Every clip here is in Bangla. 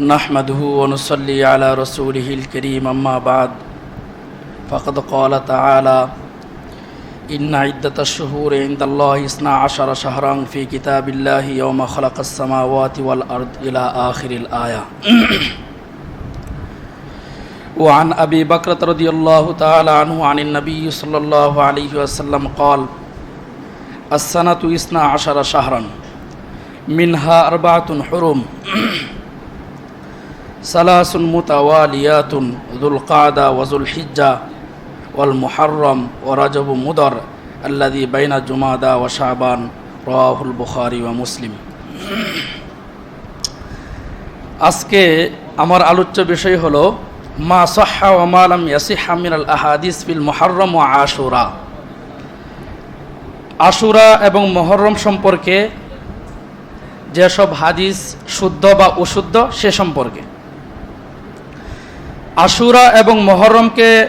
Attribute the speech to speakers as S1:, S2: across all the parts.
S1: نحمده ونصلي على رسوله الكريم أما بعد فقد قال تعالى إن عدة الشهور عند الله اثنا عشر شهرا في كتاب الله يوم خلق السماوات والأرض إلى آخر الآية وعن أبي بكرة رضي الله تعالى عنه عن النبي صلى الله عليه وسلم قال السنة اثنا عشر شهرا منها أربعة حرم সালাসুন মুতাওয়ালিয়াতুন দুল কাদা ওয়াজুল হিজ্জা ওয়াল মুহারম ও রাজবু মুদর আল্লাদি বাইনা জুমাদা ও শাহবান রাহুল বুখারি ও মুসলিম। আজকে আমার আলোচ্য বিষয় হলো, মা সহা ওমালাম ইয়াসিহামিন আল আহাদিস বিল মহরম ও আশুরা। আশুরা এবং মহরম সম্পর্কে যেসব হাদিস শুদ্ধ বা অশুদ্ধ সে সম্পর্কে। আশুরা এবং মহরমকে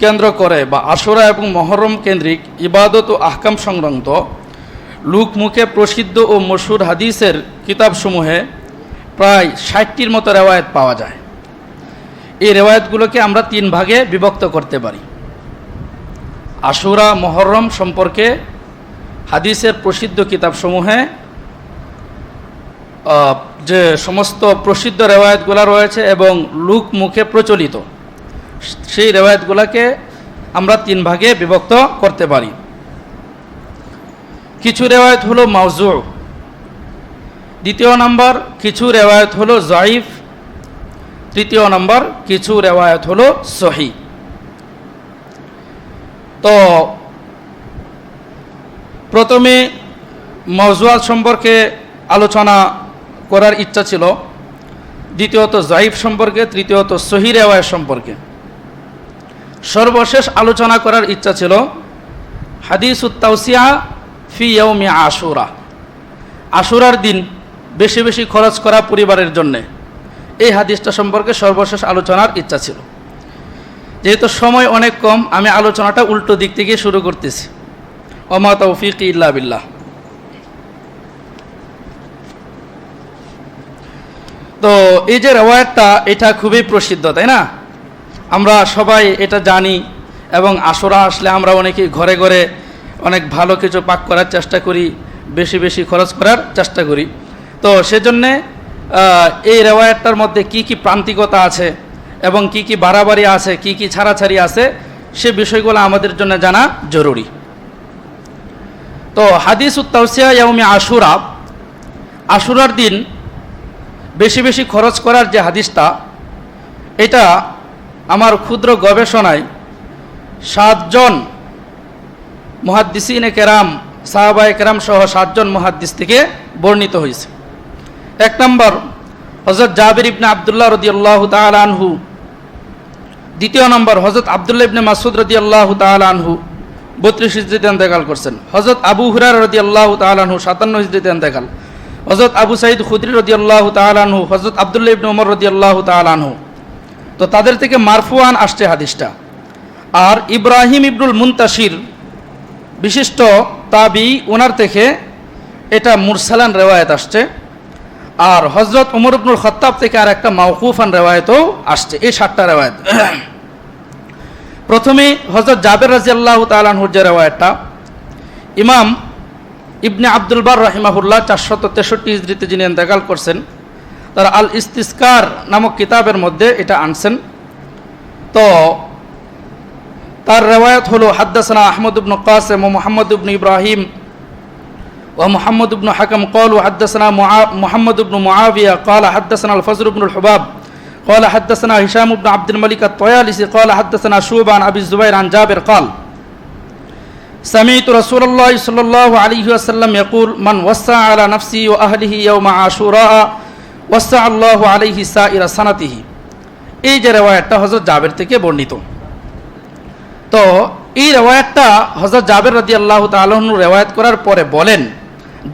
S1: কেন্দ্র করে বা আশুরা এবং মহরম কেন্দ্রিক ইবাদত ও আহকাম সংক্রান্ত লোকমুখে প্রসিদ্ধ ও মশুর হাদিসের কিতাবসমূহে প্রায় ষাটটির মতো রেওয়ায়ত পাওয়া যায়। এই রেওয়ায়তগুলোকে আমরা তিন ভাগে বিভক্ত করতে পারি। আশুরা মহরম সম্পর্কে হাদিসের প্রসিদ্ধ কিতাবসমূহে যে সমস্ত প্রসিদ্ধ রেওয়ায়তগুলো রয়েছে এবং লুক মুখে প্রচলিত, সেই রেওয়ায়তগুলোকে আমরা তিন ভাগে বিভক্ত করতে পারি। কিছু রেওয়ায়ত হলো মাউজু দ্বিতীয় নম্বর কিছু রেওয়ায়ত হলো জয়ীফ তৃতীয় নম্বর কিছু রেওয়ায়ত হলো সহি তো প্রথমে মজুয়াল সম্পর্কে আলোচনা করার ইচ্ছা ছিল, দ্বিতীয়ত জাইফ সম্পর্কে, তৃতীয়ত সহি রেওয়ায় সম্পর্কে। সর্বশেষ আলোচনা করার ইচ্ছা ছিল হাদিস উত্তাউসিয়া ফি আশুরা। আশুরার দিন বেশি বেশি খরচ করা পরিবারের জন্যে। এই হাদিসটা সম্পর্কে সর্বশেষ আলোচনার ইচ্ছা ছিল। যেহেতু সময় অনেক কম, আমি আলোচনাটা উল্টো দিক থেকে শুরু করতেছি। ওমা তৌফিক ইল্লা বিল্লাহ। তো এই যে রেওয়ায়তটা, এটা খুবই প্রসিদ্ধ, তাই না? আমরা সবাই এটা জানি এবং আসরা আসলে আমরা অনেকেই ঘরে ঘরে অনেক ভালো কিছু পাক করার চেষ্টা করি, বেশি বেশি খরচ করার চেষ্টা করি। তো সেজন্যে এই রেওয়ায়তটার মধ্যে কি কি প্রান্তিকতা আছে এবং কি কি বাড়াবাড়ি আছে, কি কি ছাড়াছাড়ি আছে, সে বিষয়গুলো আমাদের জন্য জানা জরুরি। তো হাদিস উত্তাউসিয়া ইয়াউমি আশুরা, আশুরার দিন বেশি বেশি খরচ করার যে হাদিসটা, এটা আমার ক্ষুদ্র গবেষণায় সাতজন মহাদ্দিসিনে কেরাম সাহাবাই কেরাম সহ সাতজন মহাদ্দিস থেকে বর্ণিত হয়েছে। এক নম্বর হজরত জাবির ইবনে আবদুল্লাহ রদি আল্লাহ আনহু। দ্বিতীয় নম্বর হজরত আবদুল্লাহ ইবনে মাসুদ রদি আল্লাহ আনহু বত্রিশ হিজড়িতে এন্তেকাল করছেন। হজরত আবু হুরার রদি আল্লাহ আনহু সাতান্ন হিজড়িতে এন্তেকাল। হজরত আবু সাইদ খুদ্রি রদি আল্লাহ আনহু হজরত আবদুল্লাহ ইবনে উমর রদি আল্লাহ আনহু। তো তাদের থেকে মারফুয়ান আসছে হাদিসটা। আর ইব্রাহিম ইবনুল মুন্তাসির বিশিষ্ট তাবি ওনার থেকে এটা মুরসালান রেওয়ায়ত আসছে। আর হজরত উমর ইবনুল খত্তাব থেকে আর একটা মাউকুফান রেওয়ায়তও আসছে, এই সাতটা রেওয়ায়ত। প্রথমে হজরত জাবের রাজি আল্লাহ তালানহুর যে রেওয়ায়তটা, ইমাম ইবনে আব্দুল বার রাহিমাহুল্লাহ চারশত তেষট্টি ইজরিতে যিনি ইন্তেকাল করছেন তারা আল ইস্তিস্কার নামক কিতাবের মধ্যে এটা আনছেন তো তার রেওয়ায়ত হলো হাদ্দাসানা আহমদ ইবনু কাসেম ও মোহাম্মদ ইবনু ইব্রাহিম ومحمد بن حكم قال حدثنا معا- محمد بن معاوية قال حدثنا الفضل بن الحباب قال حدثنا هشام بن عبد الملك الطيالسي قال حدثنا شوبة عن أبي الزبير عن جابر قال سمعت رسول الله صلى الله عليه وسلم يقول من وسع على نفسه وأهله يوم عاشوراء وسع الله عليه سائر سنته এই যে রেওয়ায়তটা হজরত জাবের থেকে বর্ণিত তো এই রেওয়ায়তটা হজরত জাবের রাদি আল্লাহ তালন রেওয়ায়ত করার পরে বলেন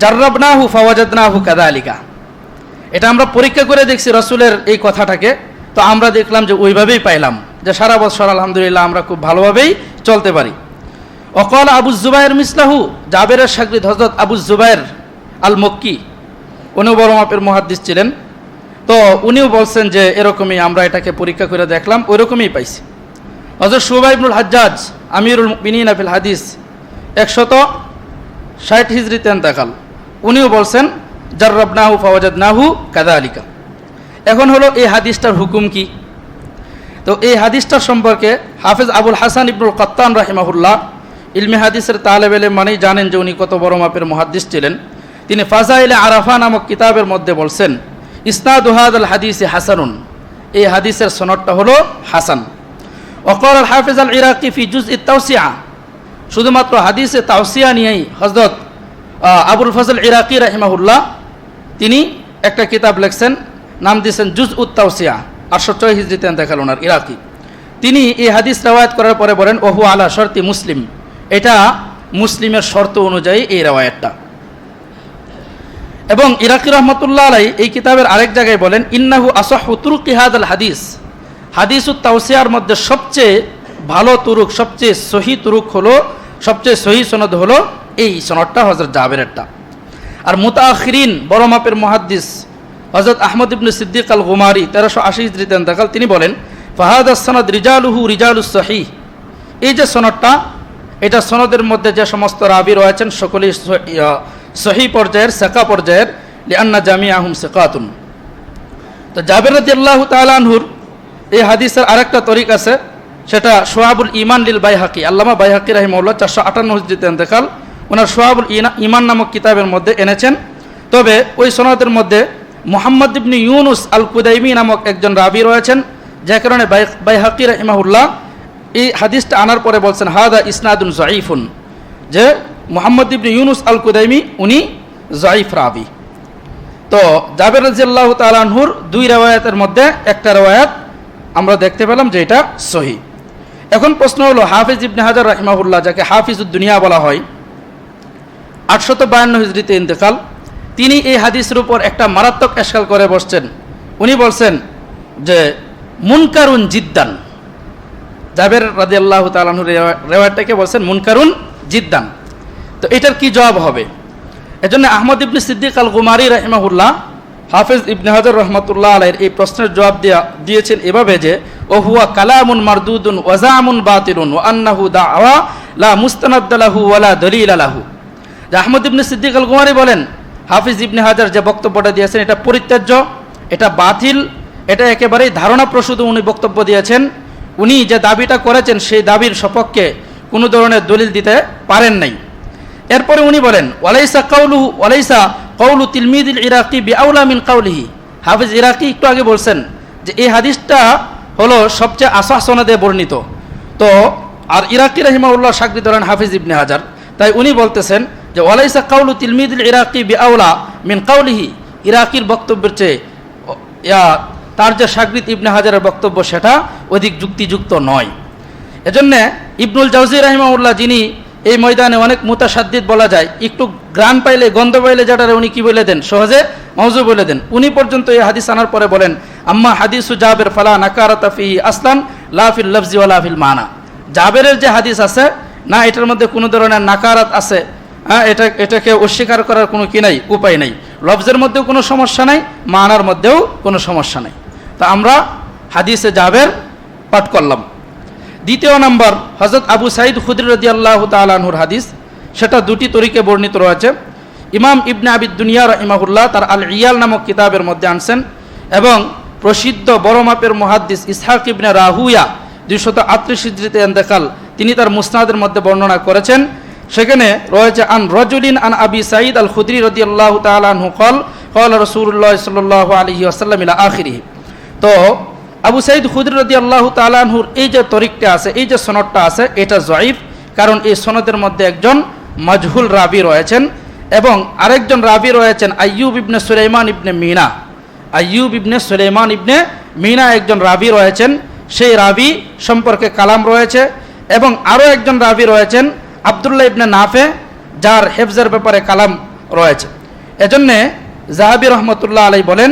S1: জার্রাবনাহু ফাওয়াজাদনাহু কাদা আলিকা এটা আমরা পরীক্ষা করে দেখছি রসুলের এই কথাটাকে তো আমরা দেখলাম যে ওইভাবেই পাইলাম যে সারা বছর আলহামদুলিল্লাহ আমরা খুব ভালোভাবেই চলতে পারি অকল আবু জুবাইর মিসলাহু, জাবেরের সাকরিদ হজরত আবু জুবাইর আল মক্কি উনি বড় মাপের মহাদ্দিস ছিলেন। তো উনিও বলছেন যে, এরকমই আমরা এটাকে পরীক্ষা করে দেখলাম ওইরকমই পাইছি। হজরত সুবাইবুল হাজ্জাজ, আমিরুল মিনীন আফিল হাদিস, একশত ষাট হিজড়িতে এন্তাকাল। উনিও বলছেন জার্রব নাহু ফওয়াজাদ নাহু কাদা আলিকা এখন হলো এই হাদিসটার হুকুম কি? তো এই হাদিসটার সম্পর্কে হাফেজ আবুল হাসান ইবনুল কত্তান রাহিমাহুল্লাহ ইলমি হাদিসের তালেব এলে মানেই জানেন যে উনি কত বড় মাপের মহাদ্দিস ছিলেন। তিনি ফাজাইলে আরাফা নামক কিতাবের মধ্যে বলছেন ইসনাদুহাদ আল হাদিসে হাসানুন। এই হাদিসের সনদটা হলো হাসান। অকর আল হাফিজ আল ইরাকি ফি জুজ ইত্তাউসিয়া শুধুমাত্র হাদিসে তাওসিয়া নিয়েই হজরত আবুল ফজল ইরাকি রাহিমাহুল্লাহ তিনি একটা কিতাব লেখছেন, নাম দিয়েছেন জুজ উত্তাউসিয়া আটশো ছয় হিজড়িতে দেখাল ইরাকি। তিনি এই হাদিস রেওয়ায়ত করার পরে বলেন, ওহু আলা শর্তি মুসলিম। এটা মুসলিমের শর্ত অনুযায়ী এই রেওয়ায়তটা। এবং ইরাকি রহমতুল্লাহ আলাই এই কিতাবের আরেক জায়গায় বলেন, ইন্নাহু আসহু তুরুকিহাদ আল হাদিস। হাদিসুত তাওসিয়ার মধ্যে সবচেয়ে ভালো তুরুক, সবচেয়ে সহি তুরুক হলো, সবচেয়ে সহি সনদ হলো এই সনদটা হজরত জাবেরেরটা। আর মুতাখিরিন বড় মাপের মহাদ্দিস হজরত আহমদ ইবনু সিদ্দিক আল গুমারি তেরোশো আশি ইজরিতে তিনি বলেন, ফাহাদ সনদ রিজালুহু রিজালুস সহি এই যে সনদটা এটা সনদের মধ্যে যে সমস্ত রাবি রয়েছেন, সকলেই সহি পর্যায়ের, সেকা পর্যায়ের, লিআন্না জামিয়া আহম সেকাতুন। তো জাবের রাদিয়াল্লাহ তালানহুর এই হাদিসের আরেকটা তরিক আছে, সেটা সোহাবুল ইমান লিল বাইহাকি। আল্লামা বাইহাকি রাহিমউল্লাহ চারশো আটান্ন হুজরিতে দেখাল ওনার সোহাবুল ইমান নামক কিতাবের মধ্যে এনেছেন। তবে ওই সনদের মধ্যে মোহাম্মদ ইবনি ইউনুস আল কুদাইমি নামক একজন রাবি রয়েছেন যে কারণে বাই- বাইহাকি রাহিমাহুল্লাহ এই হাদিসটা আনার পরে বলছেন, হাদা ইসনাদুন জাইফুন যে মোহাম্মদ ইবনি ইউনুস আল কুদাইমি উনি জাইফ রাবি। তো জাবের রাজিয়াল্লাহ তালানহুর দুই রেওয়ায়াতের মধ্যে একটা রেওয়ায়াত আমরা দেখতে পেলাম যে এটা সহি। এখন প্রশ্ন হলো, হাফিজ ইবনে হাজার রাহিমাহুল্লাহ, যাকে হাফিজুদ দুনিয়া বলা হয়, আটশত বায়ান্ন হিজড়িতে ইন্তেকাল, তিনি এই হাদিসের উপর একটা মারাত্মক এসকাল করে বসছেন। উনি বলছেন যে, মুনকারুন জিদ্দান। জাবের রাজি আল্লাহ তালাহুর রেওয়ায়তটাকে বলছেন মুনকারুন জিদ্দান। তো এটার কি জবাব হবে? এজন্য আহমদ ইবনে সিদ্দিক আল গুমারি রহমাহুল্লাহ, হাফিজ ইবনে হাজার রহমতুল্লাহ আলাইয়ের এই প্রশ্নের জবাব দেয়া দিয়েছেন এভাবে যে ও হুয়া কালামুন মারদুদুন ওয়াজামুন বাতিলুন ও আন্নাহু দাওয়া লা মুস্তানাদ্দালাহু ওয়ালা দলিল আলাহু আহমদ ইবনে সিদ্দিক আল গুমারি বলেন, হাফিজ ইবনে হাজার যে বক্তব্যটা দিয়েছেন, এটা পরিত্যাজ্য, এটা বাতিল, এটা একেবারেই ধারণা প্রসূত উনি বক্তব্য দিয়েছেন। উনি যে দাবিটা করেছেন, সেই দাবির সপক্ষে কোনো ধরনের দলিল দিতে পারেন নাই। এরপরে উনি বলেন, ওয়ালাইসা কাউলু ওয়ালাইসা কৌলু তিলমিদিল ইরাকি বিআউলা মিন কাউলিহি হাফিজ ইরাকি একটু আগে বলছেন যে, এই হাদিসটা হলো সবচেয়ে আসাহ সনদে বর্ণিত। তো, আর ইরাকি রহিমাউল্লাহ সাকরি ধরেন হাফিজ ইবনে হাজার। তাই উনি বলতেছেন যে, ওয়ালাইসা কাউলু তিলমিদিল ইরাকি বিআউলা মিন কাউলিহি ইরাকির বক্তব্যের চেয়ে তার যে সাকরিত ইবনে হাজারের বক্তব্য সেটা অধিক যুক্তিযুক্ত নয়। এজন্য ইবনুল জাউজি রাহিমাউল্লাহ যিনি এই ময়দানে অনেক মুতাসাদ্দিদ বলা যায়, একটু গ্রান পাইলে, গন্ধ পাইলে যেটারে উনি কি বলে দেন, সহজে মৌজু বলে দেন। উনি পর্যন্ত এই হাদিস আনার পরে বলেন, আম্মা হাদিসু জাবের ফালা নাকারাতা ফিহি আসলান লাফিল লফজি ওয়া লাফিল মানা। জাবেরের যে হাদিস আছে, না, এটার মধ্যে কোনো ধরনের নাকারাত আছে হ্যাঁ এটা, এটাকে অস্বীকার করার কোনো কি নাই, উপায় নাই। লফজের মধ্যেও কোনো সমস্যা নাই, মানার মধ্যেও কোনো সমস্যা নাই। তা আমরা হাদিসে জাবের পাঠ করলাম। দ্বিতীয় নম্বর হজরত আবু সাইদ খুদ্র রদি আল্লাহ তালাহুর হাদিস, সেটা দুটি তরিকে বর্ণিত রয়েছে। ইমাম ইবনে আবিদ দুনিয়া রহিমাহুল্লাহ তার আল ইয়াল নামক কিতাবের মধ্যে আনছেন এবং প্রসিদ্ধ বড় মাপের মহাদ্দিস ইসহাক ইবনে রাহুয়া দুইশত আটত্রিশ হিজড়িতে এন্তেকাল তিনি তার মুসনাদের মধ্যে বর্ণনা করেছেন। সেখানে রয়েছে, আন রজুলিন আন আবি সাইদ আল খুদ্রি রদি আল্লাহ তালাহু কল কল রসুল্লাহ সাল্লাহ আলহি আসাল্লাম আখিরিহি। তো আবু সাইদ খুদ্র রদি আল্লাহ তালানহুর এই যে তরিকটা আছে, এই যে সনদটা আছে, এটা জয়ীফ, কারণ এই সনদের মধ্যে একজন মজহুল রাবি রয়েছেন এবং আরেকজন রাবি রয়েছেন আইয়ুব ইবনে সুলাইমান ইবনে মিনা। আইয়ুব ইবনে সুলাইমান ইবনে মিনা একজন রাবি রয়েছেন, সেই রাবি সম্পর্কে কালাম রয়েছে এবং আরও একজন রাবি রয়েছেন আবদুল্লাহ ইবনে নাফে, যার হেফজের ব্যাপারে কালাম রয়েছে। এজন্যে জাহাবি রহমতুল্লাহ আলাই বলেন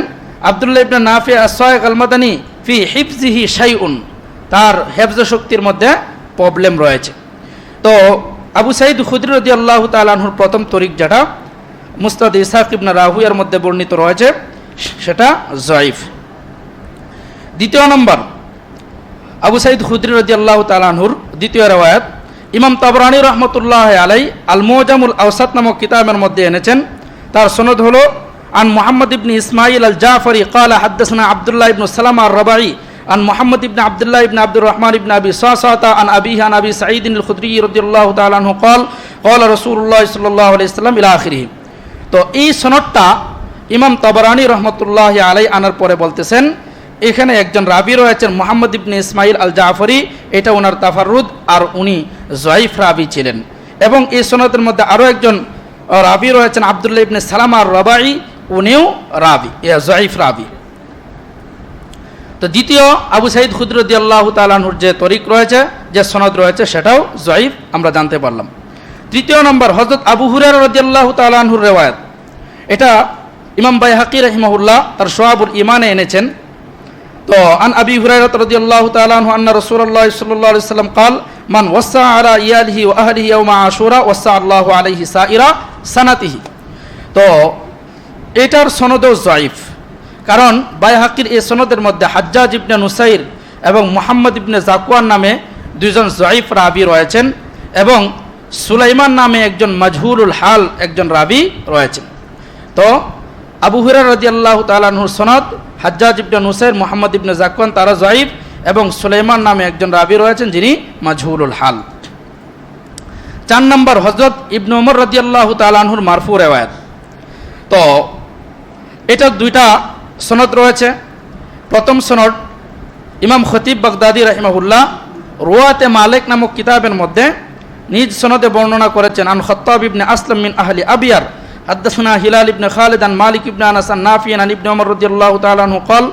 S1: আবদুল্লাহ ইবনে নাফি আসয়েক আলমাদানি ফি হিফজিহি শাইউন। তার হেফজ শক্তির মধ্যে প্রবলেম রয়েছে। তো আবু সাইদ খুদ্রি রদি আল্লাহ তালাহুর প্রথম তরিক যেটা, মুস্তাদ ইসাক ইবনা রাহুয়ার মধ্যে বর্ণিত রয়েছে, সেটা জয়ীফ। দ্বিতীয় নম্বর, আবু সাইদ খুদ্রি রদি আল্লাহ তালাহুর দ্বিতীয় রেওয়ায়ত, ইমাম তাবরানি রহমতুল্লাহ আলাই আল মোজামুল আওসাত নামক কিতাবের মধ্যে এনেছেন। তার সনদ হলো আন মোহাম্মদ ইবনি ইসমাইল আল জাফরি কালা হাদ্দাসনা আবদুল্লাহ ইবনু সালাম আর রবাই عن محمد بن عبد الله بن عبد الرحمن بن ابي صعصعة عن ابيه عن ابي سعيد الخدري رضي الله تعالى عنه قال قال رسول الله صلى الله عليه وسلم الى اخره তো এই সনদটা ইমাম তাবরানি রহমতুল্লাহ আলাই আনার পরে বলতেছেন এখানে একজন রাবি রয়েছেন মোহাম্মদ ইবনে ইসমাইল আল জাফরি এটা ওনার তাফারুদ আর উনি জয়ীফ রাবি ছিলেন এবং এই সনদের মধ্যে আরও একজন আহ, রাবি রয়েছেন আবদুল্লাহ ইবনে সালাম আর রবাই উনিও রাবি এ জয়ীফ রাবি তো দ্বিতীয় আবু সাইদ খুদ্রদি আল্লাহ তালাহুর যে তরিক রয়েছে যে সনদ রয়েছে সেটাও জয়ীফ আমরা জানতে পারলাম তৃতীয় নম্বর হজরত আবু হুরের রদিয়াল্লাহ তালাহুর রেওয়ায়ত এটা ইমাম বাই হাকি রহিমাহুল্লাহ তার সোহাবুল ইমানে এনেছেন তো আন আবি হুরাইরাত রাদিয়াল্লাহু তাআলা আনহু আন্না রাসূলুল্লাহ সাল্লাল্লাহু আলাইহি সাল্লাম قال মান ওয়াসা আলা ইয়ালিহি ওয়া আহলিহি ইয়াওমা আশুরা ওয়াসা আল্লাহু আলাইহি সাইরা সানাতিহি তো এটার সনদও জয়ীফ। কারণ বাইহাকির এই সনদের মধ্যে হাজ্জাজ ইবনে নুসাইর এবং মোহাম্মদ ইবনে জাকুয়ান নামে দুইজন জয়ীফ রাবি রয়েছেন এবং সুলাইমান নামে একজন মাজহুরুল হাল একজন রাবি রয়েছেন। তো আবু হুরার রাজি আল্লাহ তালাহুর সনদ, হাজ্জাজ ইবনে নুসাইর, মোহাম্মদ ইবনে জাকুয়ান তারা জয়ীফ এবং সুলাইমান নামে একজন রাবি রয়েছেন যিনি মাজহুরুল হাল। চার নম্বর হজরত ইবনে উমর রাজি আল্লাহ তালাহুর মারফু রেওয়ায়ত। তো এটা দুইটা সনদ রয়েছে প্রথম সনদ ইমাম খতিব বাগদাদি রাহিমাহুল্লাহ রোয়াতে মালিক নামক কিতাবের মধ্যে নিজ সনদে বর্ণনা করেছেন আন খত্তাব ইবনে আসলাম মিন আহলি আবিয়ার حدثنا هلال بن خالد عن مالك بن انس عن نافع عن ابن عمر رضي الله تعالى عنه قال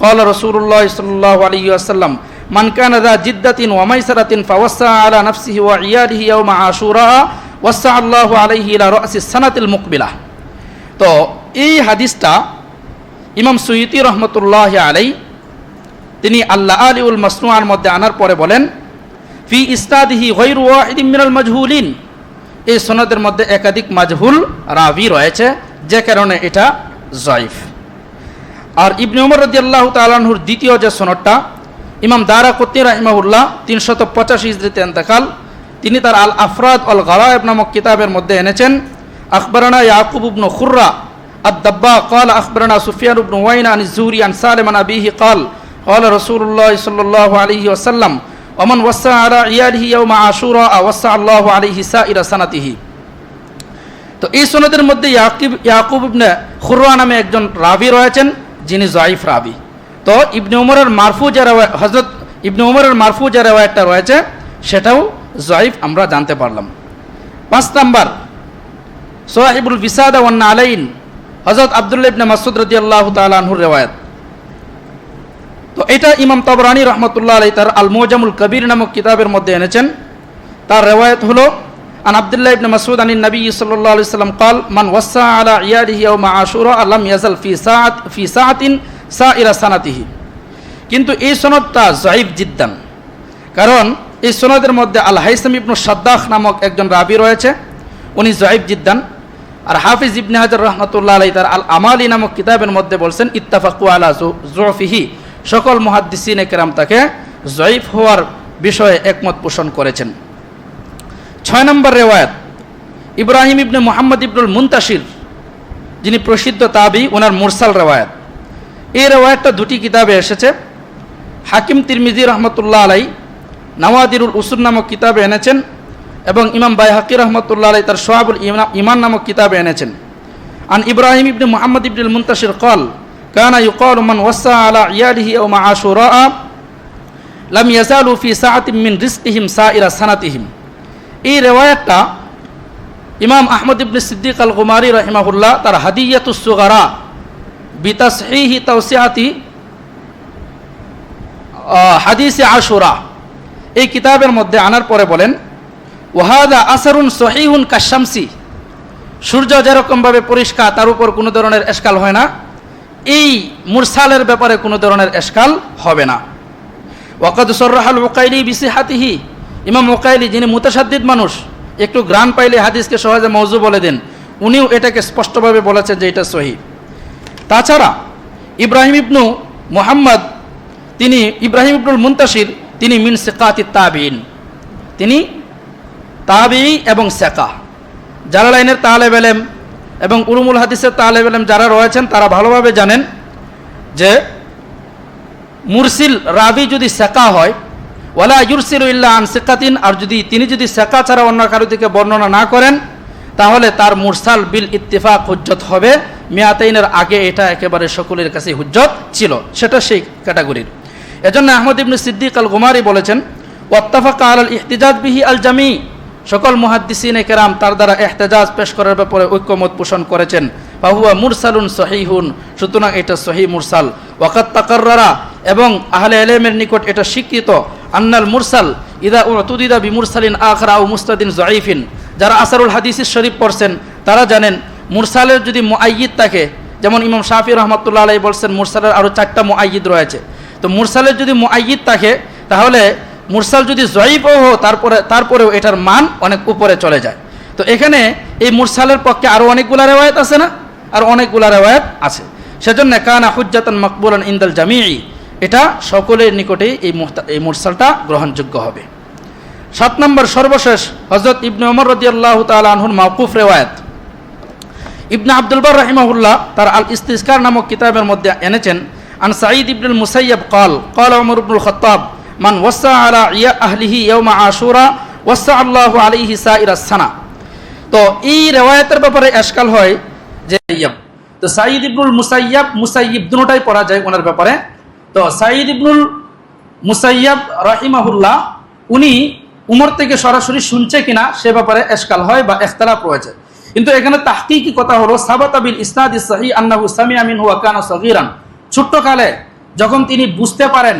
S1: قال رسول الله صلى الله عليه وسلم من كان ذا جدة وميسرة فوسع على نفسه وعياله يوم عاشوراء وسع الله عليه إلى رأس السنة المقبلة তো এই হাদিসটা ইমাম সুইতি রহমতুল্লাহ আলাই, তিনি আল্লাহ আলী উল মাসনুয়ার মধ্যে আনার পরে বলেন, ফি ইস্তাদিহি মিনাল মাজহুলিন। এই সনদের মধ্যে একাধিক মাজহুল রাবি রয়েছে, যে কারণে এটা জয়ফ। আর ইবনে উমর রদি আল্লাহ তালাহুর দ্বিতীয় যে সনদটা, ইমাম দারা কত্তি রাহিমাহুল্লাহ তিনশত পঁচাশি ইসরিতে এন্তেকাল, তিনি তার আল আফরাদ আল গালায়েব নামক কিতাবের মধ্যে এনেছেন আখবরানা ইয়াকুব ইবনু খুররা الدباء قال أخبرنا سفيان بن وين عن الزهري عن سالم عن أبيه قال قال رسول الله صلى الله عليه وسلم ومن وسع على عياله يوم عاشوراء وسع الله عليه سائر سنته তো এই সনদের মধ্যে ইয়াকিব ইয়াকুব ইবনে খুররা নামে একজন রাবি রয়েছেন যিনি জয়ীফ রাবি তো ইবনে উমরের মারফু যে রেওয়া- হজরত ইবনে উমরের মারফু যে রেওয়ায়তটা রয়েছে সেটাও জয়ীফ আমরা জানতে পারলাম পাঁচ নাম্বার সোহেবুল বিসাদা ওয়ান্না আলাইন হজরত আবদুল্লা ইবনে মাসুদ রদি আল্লাহ তালাহুর রেওয়ায়ত। তো এটা ইমাম তবরানি রহমতুল্লাহ আলাই তার আল মুজামুল কবির নামক কিতাবের মধ্যে এনেছেন। তার রেওয়ায়ত হলো, আন আবদুল্লাহ ইবনে মাসুদ আনী নবী সাল্লাহ আলি সাল্লাম কল, মান ওয়াসা আলা ইয়ারিহি মা আশুর, আলাম ইয়াজাল ফি সাত ফি সাহাতিন সা ইরা সানাতিহি। কিন্তু এই সনদটা জাইব জিদ্দান। কারণ এই সনদের মধ্যে আল হাইসাম ইবনু সাদ্দাহ নামক একজন রাবি রয়েছে, উনি জাইব জিদ্দান। আর হাফিজ ইবনে হাজার রহমতুল্লাহ আলাই তার আল আমালি নামক কিতাবের মধ্যে বলছেন, ইত্তাফাকু আলা জোফিহি। সকল মুহাদ্দিসিন একরাম তাকে জয়ীফ হওয়ার বিষয়ে একমত পোষণ করেছেন। ছয় নম্বর রেওয়ায়ত, ইব্রাহিম ইবনে মোহাম্মদ ইবনুল মুন্তাসির যিনি প্রসিদ্ধ তাবি ওনার মুরসাল রেওয়ায়ত। এই রেওয়ায়তটা দুটি কিতাবে এসেছে। হাকিম তিরমিজি রহমতুল্লাহ আলাই নওয়াদিরুল উসুর নামক কিতাবে এনেছেন। এবং ইমাম বাই হাকি রহমতুল্লাহ তার সোহাবুল ইমান নামক কিতাবে এনেছেন। আন ইব্রাহিম ইবনে মোহাম্মদ ইবনুল মুন্তাসির কল কানা ইউকাল মান ওয়াসা আলা ইয়ালিহি ও মা আশুরা লাম ইয়াজালু ফি সাআতিম মিন রিজকিহিম সাইরা সানাতিহিম। এই রেওয়ায়াতটা ইমাম আহমদ ইবনে সিদ্দিক আল গুমারি রহিমাহুল্লাহ তার হাদিয়াতুস সুগারা বিতাসহিহি তাওসিয়াতি হাদিসে আশুরা। এই কিতাবের মধ্যে আনার পরে বলেন ওয়াহাদা আসরুন সহিহুন কাশামসি। সূর্য যেরকমভাবে পরিষ্কার, তার উপর কোনো ধরনের এসকাল হয় না। এই মুরসালের ব্যাপারে কোনো ধরনের এসকাল হবে না। ওয়াকাদ সর্রাহাল ওকাইলি বিসি হাতিহি ইমাম ওকাইলি, যিনি মুতাসাদ্দিদ মানুষ, একটু গ্রান পাইলে হাদিসকে সহজে মৌজু বলে দেন। উনিও এটাকে স্পষ্টভাবে বলেছেন যে এটা সহি। তাছাড়া ইব্রাহিম ইবনু মোহাম্মদ, তিনি ইব্রাহিম ইবনুল মুন্তাসির তিনি মিন সেকাতি তাবিন তিনি তাবি এবং সেকা যারা লাইনের তালেব এলেম এবং উরুমুল হাদিসের তালেব এলেম যারা রয়েছেন, তারা ভালোভাবে জানেন যে মুরসিল রাবি যদি সেকা হয়, ওয়ালা ইউরসিল ইল্লা আন সেকাতিন, আর যদি তিনি যদি সেকা ছাড়া অন্য কারও থেকে বর্ণনা না করেন, তাহলে তার মুরসাল বিল ইত্তিফাক হুজ্জত হবে। মিয়াতাইনের আগে এটা একেবারে সকলের কাছে হুজ্জত ছিল, সেটা সেই ক্যাটাগরির। এজন্য আহমদ ইবনে সিদ্দিক আল গুমারি বলেছেন, ওয়াত্তাফাক আল ইহতিজাজ বিহি আল জামি সকল মুহাদ্দিসিন কেরাম তার দ্বারা এহতেজাজ পেশ করার ব্যাপারে ঐক্যমত পোষণ করেছেন। বাহুয়া মুরসালুন সহিহুন, সুতরাং এটা সহি মুরসাল। ওয়াকাত তাকাররা এবং আহলে এলেমের নিকট এটা স্বীকৃত। আন্নাল মুরসাল, ইদা উতুদিদা বি মুরসালিন আখরা ও মুস্তাদিন জয়ীফিন যারা আসারুল হাদিসিস শরীফ পড়ছেন, তারা জানেন, মুরসালের যদি মুআইয়িদ থাকে, যেমন ইমাম শাফি রহমতুল্লাহ আলাই বলছেন, মুরসালের আরও চারটা মুআইয়িদ রয়েছে। তো মুরসালের যদি মুআইয়িদ থাকে, তাহলে মুরসাল যদি জয়ীফও হো তারপরে তারপরেও এটার মান অনেক উপরে চলে যায়। তো এখানে এই মুরসালের পক্ষে আরও অনেকগুলা রেওয়ায়ত আছে না? আর অনেকগুলা রেওয়ায়ত আছে। সেজন্য কানা হুজ্জাতান মকবুলান ইন্দাল জামিই এটা সকলের নিকটে এই এই মুরসালটা গ্রহণযোগ্য হবে। সাত নম্বর সর্বশেষ হজরত ইবনে ওমর রদি আল্লাহ তাল আনহুর মাউকুফ রেওয়ায়ত। ইবনে আব্দুল বার রাহিমাহুল্লাহ তার আল ইস্তিস্কার নামক কিতাবের মধ্যে এনেছেন, আন সাঈদ ইবনুল মুসাইয়াব কল কল ওমর ইবনুল খত্তাব মান ওয়াসা আলা ইয়া আহলিহি ইয়াউমা আশুরা, ওয়াসা আল্লাহু আলাইহি সাইরা সানা। তো এই রেওয়ায়তের ব্যাপারে এশকাল হয় যে তো সাঈদ ইবনুল মুসাইয়াব মুসাইয়িব দুটোটাই পড়া যায় ওনার ব্যাপারে। তো সাঈদ ইবনুল মুসাইয়াব রাহিমাহুল্লাহ, উনি উমর থেকে সরাসরি শুনছে কিনা সে ব্যাপারে এশকাল হয় বা এখতালাফ রয়েছে। কিন্তু এখানে তাহকিকি কথা হলো সাবাতাবিল ইসনাদ সাহি আন্নাহু সামি আমিন হুয়া কানা সগীরান। ছোট্ট কালে যখন তিনি বুঝতে পারেন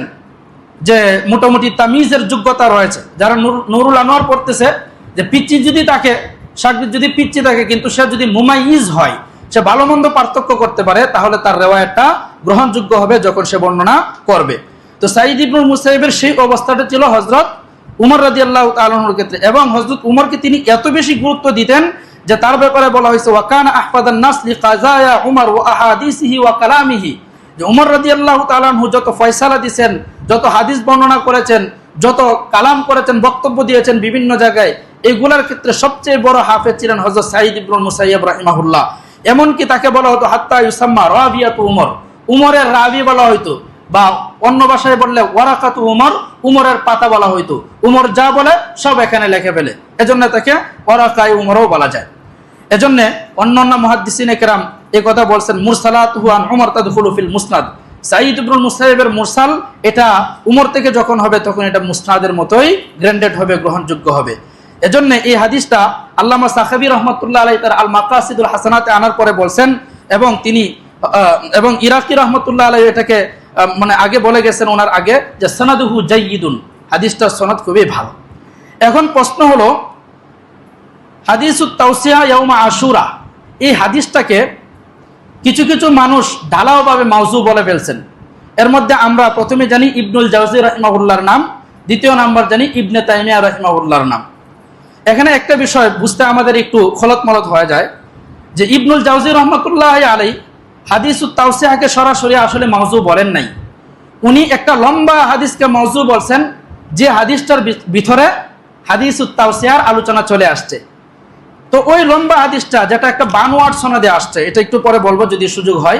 S1: যে মোটামুটি তামিজের যোগ্যতা রয়েছে। যারা নুর- নুরুল আনোয়ার পড়তেছে, যে পিচ্ছি যদি তাকে সাকবির যদি পিচ্ছি থাকে, কিন্তু সে যদি মুমাইজ হয়, সে ভালো মন্দ পার্থক্য করতে পারে, তাহলে তার রেওয়ায়তটা গ্রহণযোগ্য হবে যখন সে বর্ণনা করবে। তো সাইদ ইবনুল মুসাইবের সেই অবস্থাটা ছিল হজরত উমর রাজি আল্লাহ তালুর ক্ষেত্রে। এবং হজরত উমরকে তিনি এত বেশি গুরুত্ব দিতেন যে তার ব্যাপারে বলা হয়েছে ওয়াকান আহফাদান নাসলি কাজায়া উমর ও আহাদিসিহি ওয়া কালামিহি। যে উমর রাজি আল্লাহ তালানহু যত ফয়সালা দিয়েছেন যত হাদিস বর্ণনা করেছেন, যত কালাম করেছেন, বক্তব্য দিয়েছেন বিভিন্ন জায়গায়, এগুলার ক্ষেত্রে সবচেয়ে বড় হাফেজ ছিলেন হজরত সাইদ ইবনুল মুসাইয়াব রাহিমাহুল্লাহ। এমনকি তাকে বলা হতো হাত্তা ইউসাম্মা রাবিয়াতু উমর। উমরের রাবি বলা হইতো, বা অন্য ভাষায় বললে ওয়ারাকাতু উমর, উমরের পাতা বলা হইতো। উমর যা বলে, সব এখানে লেখে ফেলে। এজন্য তাকে ওয়ারাকাই উমরও বলা যায়। এজন্য অন্য মহাদ্দিসিনে কেরাম এই কথা বলছেন মুরসালাত হুয়ান উমর তাদখুলু ফিল মুসনাদ। সাঈদ ইবনুল মুসাইবের মুরসাল, এটা উমর থেকে যখন হবে, তখন এটা মুসনাদের মতোই গ্র্যান্ডেড হবে, গ্রহণযোগ্য হবে। এজন্য এই হাদিসটা আল্লামা সাখাবি রহমতুল্লাহ আলাই তার আল মাকাসিদুল হাসানাতে আনার পরে বলছেন এবং তিনি এবং ইরাকি রহমতুল্লাহ আলাই এটাকে মানে আগে বলে গেছেন ওনার আগে যে সনাদুহু জাইয়িদুন হাদিসটার সনাদ খুবই ভালো। এখন প্রশ্ন হলো হাদিসুত তাওসিয়া ইয়াউমা আশুরা, এই হাদিসটাকে কিছু কিছু মানুষ ঢালাওভাবে মাউজু বলে ফেলছেন। এর মধ্যে আমরা প্রথমে জানি ইবনুল জাউজি রহমাউল্লাহর নাম, দ্বিতীয় নাম্বার জানি ইবনে তাইমিয়া রহমাউল্লাহর নাম। এখানে একটা বিষয় বুঝতে আমাদের একটু খলত মলত হয়ে যায় যে ইবনুল জাউজি রহমতুল্লাহ আলাই হাদিস তাওসিয়াকে সরাসরি আসলে মাউজু বলেন নাই। উনি একটা লম্বা হাদিসকে মৌজু বলছেন, যে হাদিসটার ভিতরে হাদিসুত তাওসিয়ার আলোচনা চলে আসছে। তো ওই লম্বা হাদিসটা যেটা একটা বানোয়াট সনদে আসছে, এটা একটু পরে বলব যদি সুযোগ হয়।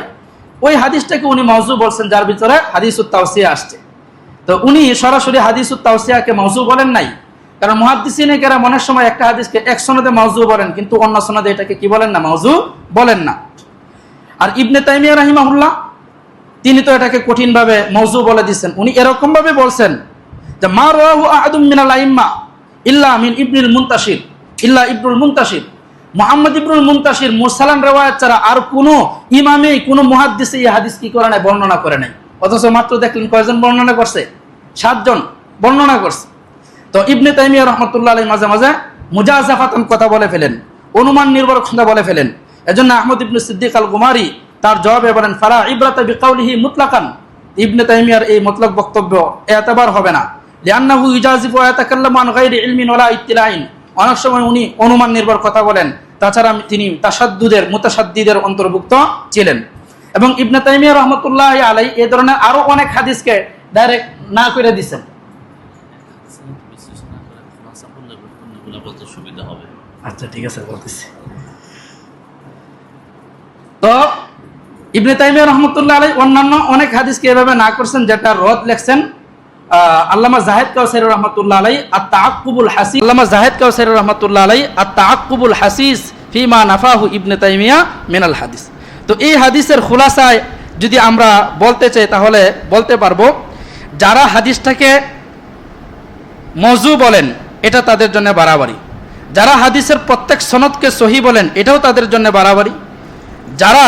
S1: ওই হাদিসটাকে উনি মৌজু বলছেন, যার ভিতরে হাদিসুত তাওসিয়া আসছে। তো উনি সরাসরি হাদিসুত তাওসিয়াকে মৌজু বলেন নাই, কারণ মহাদ্দিসিনে কেরা মনের সময় একটা হাদিসকে এক সনদে মৌজু বলেন, কিন্তু অন্য সনদে এটাকে কি বলেন না মৌজু বলেন না। আর ইবনে তাইমিয়া রাহিমাহুল্লাহ, তিনি তো এটাকে কঠিনভাবে মৌজু বলে দিচ্ছেন। উনি এরকম ভাবে বলছেন যে, মা রাহু আহাদুম মিনাল আইম্মা ইল্লা মিন ইবনুল মুনতাশির। ইল্লা ইবনুল মুনতাশির। মোহাম্মদ ইবনুল মুনতাশির মুরসালান রেওয়ায়াত ছাড়া আর কোনো ইমামে, কোনো মুহাদ্দিসে এই হাদিস কি করে নাই, বর্ণনা করে নাই। অথচ মাত্র দেখলেন কয়জন বর্ণনা করছে? সাতজন বর্ণনা করছে। তো ইবনে তাইমিয়া রহমতুল্লাহ আলী মাঝে মাঝে মুজাজাফাতন কথা বলে ফেলেন, অনুমান নির্ভর কথা বলে ফেলেন। এজন্য আহমদ ইবনে সিদ্দিক আল গুমারি তার জবাবে বলেন, ফালা ইব্রাত বিকাউলিহি মুতলাকান। ইবনে তাইমিয়ার এই মতলক বক্তব্য এতবার হবে না। লিআন্নাহু ইজাজিফু ওয়া ইয়াতাকাল্লামু আন ইলমিন ওয়ালা ইত্তিলাইন। অনেক সময় উনি অনুমান নির্ভর কথা বলেন। তাছাড়া তিনি তাসাদ্দুদের, মুতাসাদ্দিদের অন্তর্ভুক্ত ছিলেন। এবং ইবনে তাইমিয়া রহমতুল্লাহ আলাই এই ধরনের আরও অনেক হাদিসকে ডাইরেক্ট না করে
S2: হবে
S1: আচ্ছা ঠিক আছে, বলতেছি। তো ইবনে তাইমিয়া রহমতুল্লাহ আলাই অন্যান্য অনেক হাদিসকে এভাবে না করছেন, যেটা রদ লেখছেন। আল্লামা জাহেদ কাউসারি রহমতুল্লাহ আলাই আর তাকুবুল হাসিস, আল্লামা জাহেদ কাউসারি রহমতুল্লাহ আলাই আর তাকুবুল হাসিস ফিমা নাফাহু ইবনে তাইমিয়া মিনাল হাদিস। তো এই হাদিসের খুলাসায় যদি আমরা বলতে চাই, তাহলে বলতে পারব, যারা হাদিসটাকে মজু বলেন, এটা তাদের জন্য বাড়াবাড়ি। যারা হাদিসের প্রত্যেক সনদকে সহি বলেন, এটাও তাদের জন্য বাড়াবাড়ি। যারা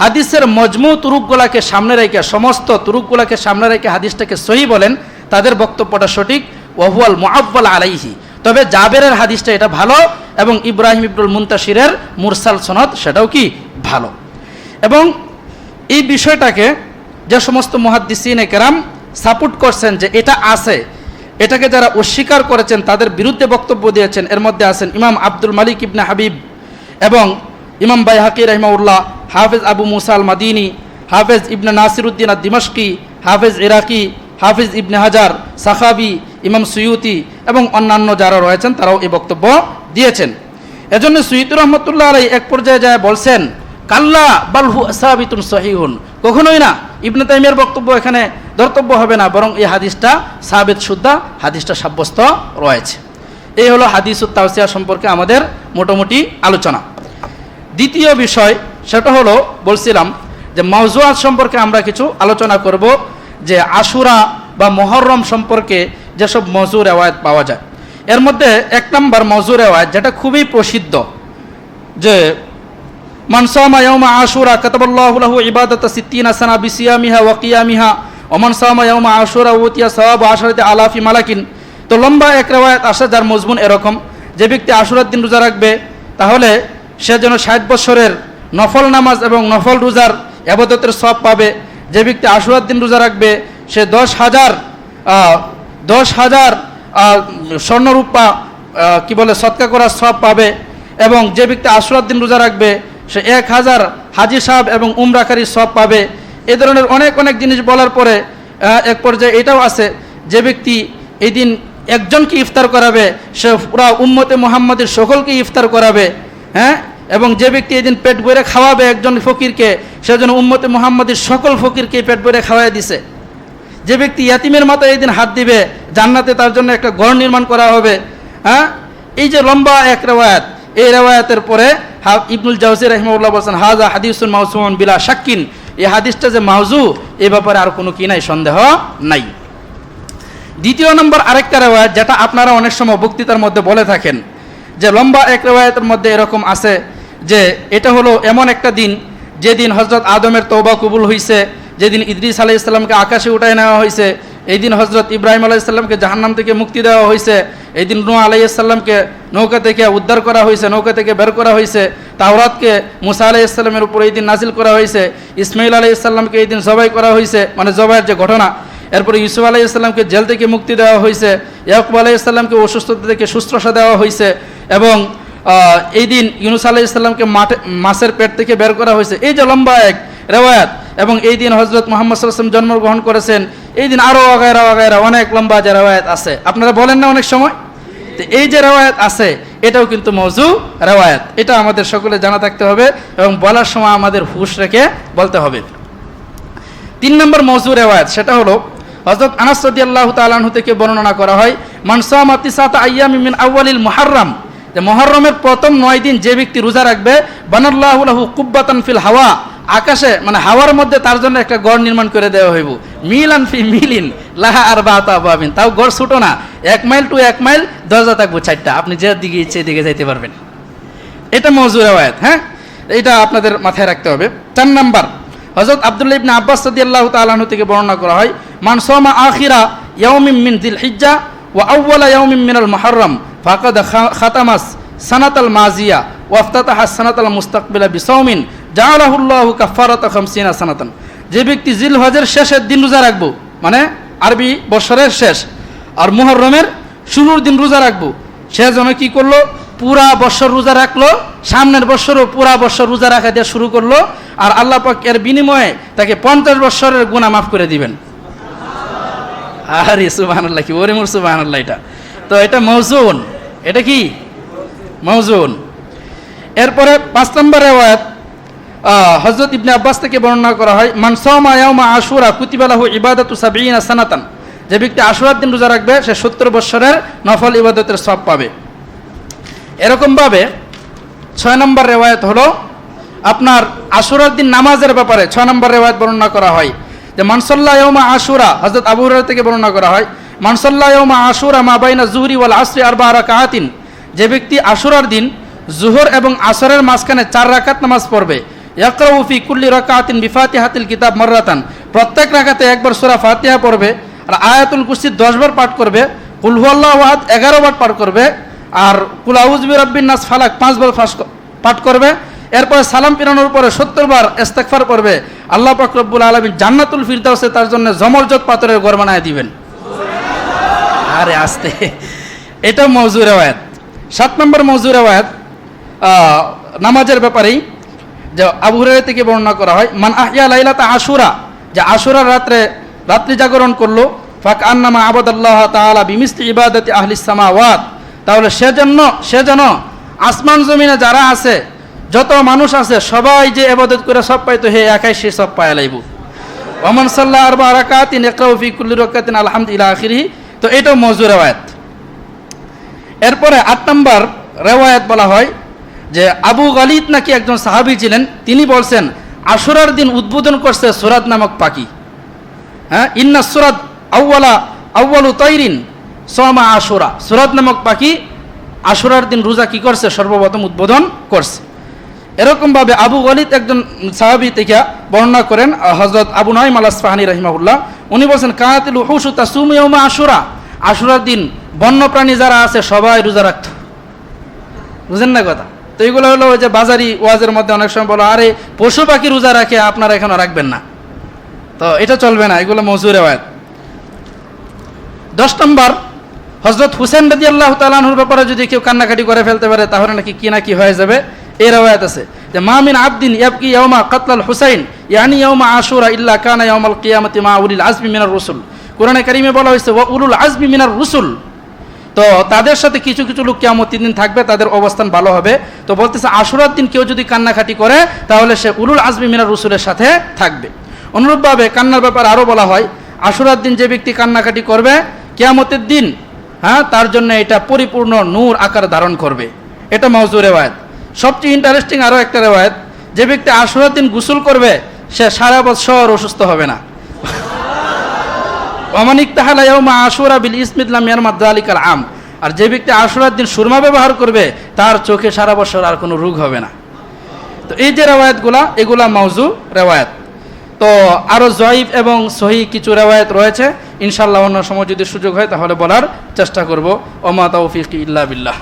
S1: হাদিসের মজমু তুরুকগুলাকে সামনে রেখে, সমস্ত তুরুকগুলাকে সামনে রেখে হাদিসটাকে সহি বলেন তাদের বক্তব্যটা সঠিক, ওহুয়াল মুআব্বাল আলাইহি। তবে জাবেরের হাদিসটা এটা ভালো এবং ইব্রাহিম ইবরুল মুন্তাসিরের মুরসাল সনদ সেটাও কি ভালো। এবং এই বিষয়টাকে যে সমস্ত মহাদ্দিসিন কেরাম সাপোর্ট করছেন যে এটা আছে, এটাকে যারা অস্বীকার করেছেন, তাদের বিরুদ্ধে বক্তব্য দিয়েছেন, এর মধ্যে আছেন ইমাম আব্দুল মালিক ইবনে হাবিব এবং ইমাম বাই হাকি রহমাউল্লাহ হাফেজ আবু মুসাল মাদিনী হাফেজ ইবনে নাসিরুদ্দিন আদ দিমাশকি হাফেজ ইরাকি হাফিজ ইবনে হাজার, সাখাবি, ইমাম সুয়ুতি এবং অন্যান্য যারা রয়েছেন, তারাও এই বক্তব্য দিয়েছেন। এজন্য সুইতুর রহমতুল্লাহ আলাই এক পর্যায়ে যায় বলছেন, কাল্লা বালহু সাবিতুন সহিহুন। কখনোই না, ইবনে তাইমিয়ার বক্তব্য এখানে ধর্তব্য হবে না, বরং এই হাদিসটা সাবেত শুদ্ধা হাদিসটা সাব্যস্ত রয়েছে। এই হলো হাদিস তাওসিয়া সম্পর্কে আমাদের মোটামুটি আলোচনা। দ্বিতীয় বিষয়, সেটা হলো বলছিলাম যে মৌজুয়াত সম্পর্কে আমরা কিছু আলোচনা করব। যে আশুরা বা মহরম সম্পর্কে যেসব মজুর রেওয়ায়ত পাওয়া যায়। এর মধ্যে এক নম্বর মজুর রেওয়ায়ত, যেটা খুবই প্রসিদ্ধ, যে মানসামা ইয়মা আশুরা কাতাবাল্লাহু লাহু ইবাদাত সিত্তিনা সানা বিসিয়ামিহা ওয়া কিয়ামিহা ওমান সামা ইয়মা আশুরা ওতিয়া সওয়াব আশরাতে আলাফি মালাকিন। তো লম্বা এক রেওয়ায়ত আসে যার মজমুন এরকম, যে ব্যক্তি আশুরার দিন রোজা রাখবে, তাহলে সে যেন ষাট বছরের নফল নামাজ এবং নফল রোজার আবাদতের সব পাবে। যে ব্যক্তি আশুরার দিন রোজা রাখবে, সে দশ হাজার দশ হাজার স্বর্ণরূপা কি বলে, সৎকা করার সব পাবে এবং যে ব্যক্তি আশুরার দিন রোজা রাখবে, সে এক হাজার হাজি সাহেব এবং উমরাকারী সব পাবে। এ ধরনের অনেক অনেক জিনিস বলার পরে এক পর্যায়ে এটাও আছে, যে ব্যক্তি এই দিন একজনকে ইফতার করাবে, সে পুরা উম্মতে মোহাম্মদের সকলকে ইফতার করাবে হ্যাঁ? এবং যে ব্যক্তি এদিন পেট ভরে খাওয়াবে একজন ফকিরকে সে যেন উম্মতে মোহাম্মদের সকল ফকিরকে পেট ভরে খাওয়াই দিছে। যে ব্যক্তি ইয়াতিমের মাথায় এই দিন হাত দিবে, জান্নাতে তার জন্য একটা গড় নির্মাণ করা হবে। হ্যাঁ? এই যে লম্বা এক রেওয়ায়াত, এই রেওয়ায়াতের পরে ইবনুল জাউজি রহমউল্লাহ বলছেন হাজা হাদিসুল মাউসুমন বিলা শাক্কিন। এই হাদিসটা যে মাউজু, এ ব্যাপারে আর কোনো কি নাই, সন্দেহ নাই। দ্বিতীয় নম্বর আরেকটা রেওয়ায়ত, যেটা আপনারা অনেক সময় বক্তৃতার মধ্যে বলে থাকেন, যে লম্বা এক রেওয়ায়তের মধ্যে এরকম আছে যে এটা হলো এমন একটা দিন, যেদিন হজরত আদমের তৌবা কবুল হয়েছে যেদিন ইদ্রিস আলাহ ইসলামকে আকাশে উঠায় নেওয়া হয়েছে এই দিন হজরত ইব্রাহিম আলাহ ইসলামকে জাহান্নাম থেকে মুক্তি দেওয়া হয়েছে এই দিন নু আলাহ ইসলামকে নৌকা থেকে উদ্ধার করা হয়েছে নৌকা থেকে বের করা হয়েছে তাওরাতকে মুসা আলাহ ইসলামের উপর এই দিন নাজিল করা হয়েছে ইসমাইল আলাহ ইসলামকে এই দিন জবাই করা হয়েছে মানে জবাইয়ের যে ঘটনা, এরপরে ইউসুফ আলাহ ইসলামকে জেল থেকে মুক্তি দেওয়া হয়েছে ইয়াকুব আলাহ ইসলামকে অসুস্থতা থেকে সুস্থতা দেওয়া হয়েছে এবং এই দিন ইউনুস আলাহ ইসলামকে মাঠে, মাছের পেট থেকে বের করা হয়েছে। এই যে লম্বা এক রেওয়ায়াত, এবং এই দিন হজরত মোহাম্মদ সাল্লাম জন্মগ্রহণ করেছেন, এই দিন আরও আগায়রা আগায়রা অনেক লম্বা যে রেওয়ায়াত আছে। আপনারা বলেন না অনেক সময়? তো এই যে রেওয়ায়াত আছে, এটাও কিন্তু মজু রেওয়ায়াত। এটা আমাদের সকলে জানা থাকতে হবে, এবং বলার সময় আমাদের হুশ রেখে বলতে হবে। তিন নম্বর মজুর রেওয়ায়ত, সেটা হলো হজরত আনাস আল্লাহ তালাহু থেকে বর্ণনা করা হয় মানসামাতিসাত আয়ামি মিন আউয়ালিল মুহাররম। যে মহরমের প্রথম নয় দিন যে ব্যক্তি রোজা রাখবে, বানাল্লাহু কুব্বাতান ফিল হাওয়া, আকাশে মানে হাওয়ার মধ্যে তার জন্য একটা গড় নির্মাণ করে দেওয়া হইব। মিলান ফি মিলিন, লাহা আর বাতা পাবেন তাও গড় ছুটো না, এক মাইল টু এক মাইল দরজা থাকব চারটা। আপনি যে দিকে ইচ্ছে দিকে যাইতে পারবেন। এটা মজুর রেওয়ায়ত হ্যাঁ? এটা আপনাদের মাথায় রাখতে হবে। চার নাম্বার হজরত আব্দুল্লাহ ইবনে আব্বাস রাদিয়াল্লাহু তাআলাহু থেকে বর্ণনা করা হয়, মান সামা আখিরা ইয়াউমিন মিন দিল হিজ্জা ওয়া আউওয়ালা ইয়াউমিন মিনাল মুহররম। ফাকাদ খাতামাস সানাতাল মাজিয়া ওয়া ইফতাতাহা সানাতাল মুস্তাকবিলা বিসাউমিন জাআলাহুল্লাহু কাফারাতা 50 সানাতান। যে ব্যক্তি জিল হজের শেষের দিন রোজা রাখব মানে আরবি বছরের শেষ, আর মুহররমের শুরুর দিন রোজা রাখব, সে যেন কি করল? পুরা বছর রোজা রাখল, সামনের বছরও পুরা বছর রোজা রাখা দিয়ে শুরু করল, আর আল্লাহ পাক এর বিনিময়ে তাকে পঞ্চাশ বছরের গুণা মাফ করে দিবেন। আরে সুবাহ কি ওরে মোর সুবাহ এটা। তো এটা মৌজুন। এটা কি? মৌজুন। এরপরে পাঁচ নম্বর রেওয়ায়ত হজরত ইবনে আব্বাস থেকে বর্ণনা করা হয় মানসমা ইয়াউমা আশুরা কুতিবালাহু ইবাদাতু সাবিয়িনা সানাতান। যে ব্যক্তি আশুরার দিন রোজা রাখবে, সে সত্তর বৎসরের নফল ইবাদতের সব পাবে। এরকমভাবে ছয় নম্বর রেওয়ায়ত হলো, আপনার আশুরার দিন নামাজের ব্যাপারে ছয় নম্বর রেওয়ায়ত বর্ণনা করা হয়। যে মানসল্লা ইয়মা আশুরা হজরত আবু হুরায়রা থেকে বর্ণনা করা হয় মানসল্লা ইয়মা আশুরা মা বাইনা জুহরি ওয়াল আসরি আরবা রাকাতিন যে ব্যক্তি আশুরার দিন জুহর এবং আসরের মাঝখানে চার রাকাত নামাজ পড়বে। ইয়াকরাউ ফি কুল্লি রাকাতিন বিফাতিহাতিল কিতাব মাররাতান। প্রত্যেক রাকাতে একবার সূরা ফাতিহা পড়বে আর আয়াতুল কুরসি 10 বার পাঠ করবে। কুল হুয়াল্লাহু আহাদ 11 বার পাঠ করবে। আর কুল আউযু বিরাব্বিন নাস ফালাক পাঁচবার পাঠ করবে। এরপরে সালাম পিরানোর পরে সত্তর বার ইস্তেগফার করবে আল্লাহ পাক রব্বুল আলামিন জান্নাতুল ফিরদাউসে তার জন্য জমরজত পাথরের ঘর বানায় দিবেন। আরে আস্তে। এটা মৌজু রেওয়ায়াত। সাত নম্বর মৌজু রেওয়ায়াত নামাজের ব্যাপারেই যে আবু থেকে বর্ণনা করা হয়, মান আহিয়া লাইলাতা আশুরা যে আশুরার রাত্রে রাত্রি জাগরণ করল ফাক আন্নামা আবাদাল্লাহ তাআলা বিমিস্তি ইবাদতি আহলি সামাওয়াত তাহলে সে জন্য সে যেন আসমান জমিনে যারা আছে, যত মানুষ আছে, সবাই যে ইবাদত করে সব পাইতো হে একাই সে সব পায় লাইব। ওমান সাল্লাহ আরবা রাকাতিন ইকরাউ ফি কুল্লি আলহামদুলিল্লাহ আখিরি তো এটাও মজু রেওয়ায়াত। এরপরে আট নম্বর রেওয়ায়াত বলা হয় যে আবু গালিদ নাকি একজন সাহাবী ছিলেন, তিনি বলছেন, আশুরার দিন উদ্বোধন করছে সুরাদ নামক পাখি। হ্যাঁ ইন্না সুরাদ আউ্বালা আউ্বালু তৈরিন সোমা আশুরা। সুরাদ নামক পাখি আশুরার দিন রোজা কি করছে? সর্বপ্রথম উদ্বোধন করছে। এরকমভাবে আবু গলিদ একজন সাহাবি থেকে বর্ণনা করেন হজরত আবু নয় মালাস ফাহানি রহিমাহুল্লাহ। উনি বলছেন কাহাতিল হুসু তাসুমিয়মা আশুরা। আশুরার দিন বন্যপ্রাণী যারা আছে, সবাই রোজা রাখত। বুঝেন না কথা? তো এগুলো হলো ওই যে বাজারি ওয়াজের মধ্যে অনেক সময় বলো, আরে, পশু পাখি রোজা রাখে, আপনারা এখনও রাখবেন না। তো এটা চলবে না, এগুলো মজুর রেওয়ায়ত। দশ নম্বর হজরত হুসেন রদি আল্লাহ তালাহুর ব্যাপারে যদি কেউ কান্নাকাটি করে ফেলতে পারে, তাহলে নাকি কি না কি হয়ে যাবে? এই রেওয়ায়ত আছে। যে মামিন আবদিন ইয়াবকি ইয়মা কাতলাল হুসাইন, ইয়ানি ইয়মা আশুরা ইল্লা কানা ইয়মাল কিয়ামতি মা উলিল আজমি মিনার রসুল। কোরআনে কারিমে বলা হয়েছে, ওয়া উলুল আজমি মিনার রসুল। তো তাদের সাথে কিছু কিছু লোক কেমন দিন থাকবে, তাদের অবস্থান ভালো হবে। তো বলতেছে, আশুরার দিন কেউ যদি কান্নাকাটি করে, তাহলে সে উলুল আজমি মিনার রসুলের সাথে থাকবে। অনুরূপভাবে কান্নার ব্যাপারে আরও বলা হয়, আশুরার দিন যে ব্যক্তি কান্নাকাটি করবে, কেয়ামতের দিন হ্যাঁ তার জন্য এটা পরিপূর্ণ নূর আকার ধারণ করবে। এটা মৌজু রেওয়ায়ত। সবচেয়ে ইন্টারেস্টিং আরও একটা রেওয়ায়ত, যে ব্যক্তি আশুরার দিন গোসল করবে, সে সারা বছর অসুস্থ হবে না। অমানিক তাহালা ইয়াউমা আশুরা বিল ইসমিদলাম ইয়ার মাদ্দালিকাল আম। আর যে ব্যক্তি আশুরার দিন সুরমা ব্যবহার করবে, তার চোখে সারা বছর আর কোনো রোগ হবে না। তো এই যে রেওয়ায়তগুলা, এগুলা মৌজু রেওয়ায়ত। তো আরও জয়ীফ এবং সহি কিছু রেওয়ায়ত রয়েছে। ইনশাল্লাহ অন্য সময় যদি সুযোগ হয়, তাহলে বলার চেষ্টা করব। ওমা তৌফিক ইল্লা বিল্লাহ।